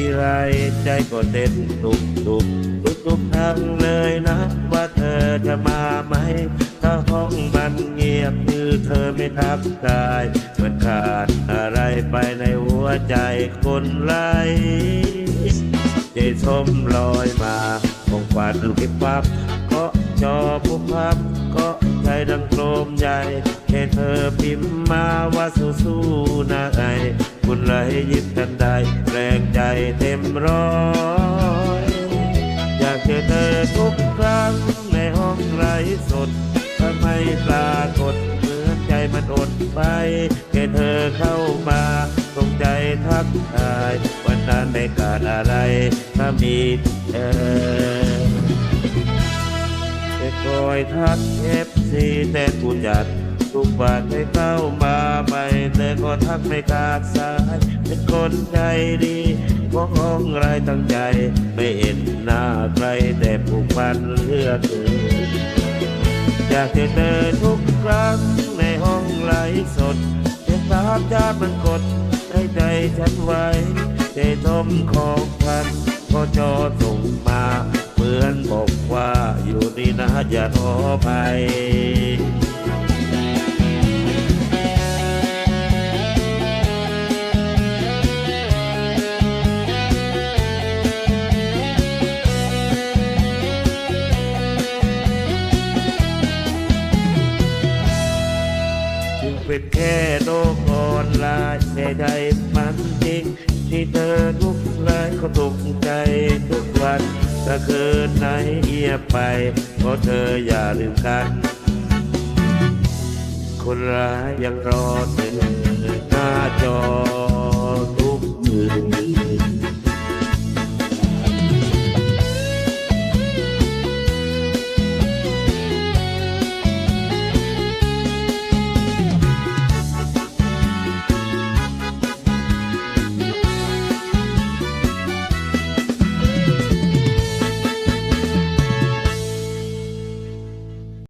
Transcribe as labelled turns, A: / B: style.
A: ทีไรใจก็เต้นตุกตุกทุกทุกๆครั้งเลยนะ ว่าเธอจะมาไหม ถ้าห้องมันเงียบคือเธอไม่ทักทายเหมือนขาดอะไรไปในหัวใจคนไรใจสมลอยมาคงฝันคิดปั๊บก็จอผู้พับก็ใจดังโครมใหญ่แค่เธอพิมพ์มาว่าสู้ๆนะไอ คุณเลยิบกันได้แรงใจเต็มร้อยอยากเจอเธอทุกครั้งในห้องไรสดทำไมปรากฏเหมือนใจมันอดไปแค่เธอเข้ามาตรงใจทักทาย วันนั้นไม่ขาดอะไร ถ้ามีเธอแต่คอยทักเอฟซีแต่กูจัด ทุกบาทให้เข้ามาใหม่แต่ก็ทักไม่ขาดสาย เป็นคนใจดีของไรตั้งใจ ไม่เห็นหน้าใครแต่ผูกพันเลือกเกินอยากจะเจอทุกครั้งในห้องไลฟ์สดแต่ภาพจามันกดให้ใจฉันไว้ใจทมของพันก็จอส่งมาเหมือนบอกว่าอยู่นี่นะอย่าท้อไป เป็นแค่โลกออนไลน์ในใจมันจริง ที่เธอทุกไลน์ก็ตกใจทุกวันถ้าเคืนไหนเอียไปเพราะเธออย่าลืมกัน คนร้ายยังรอเธอ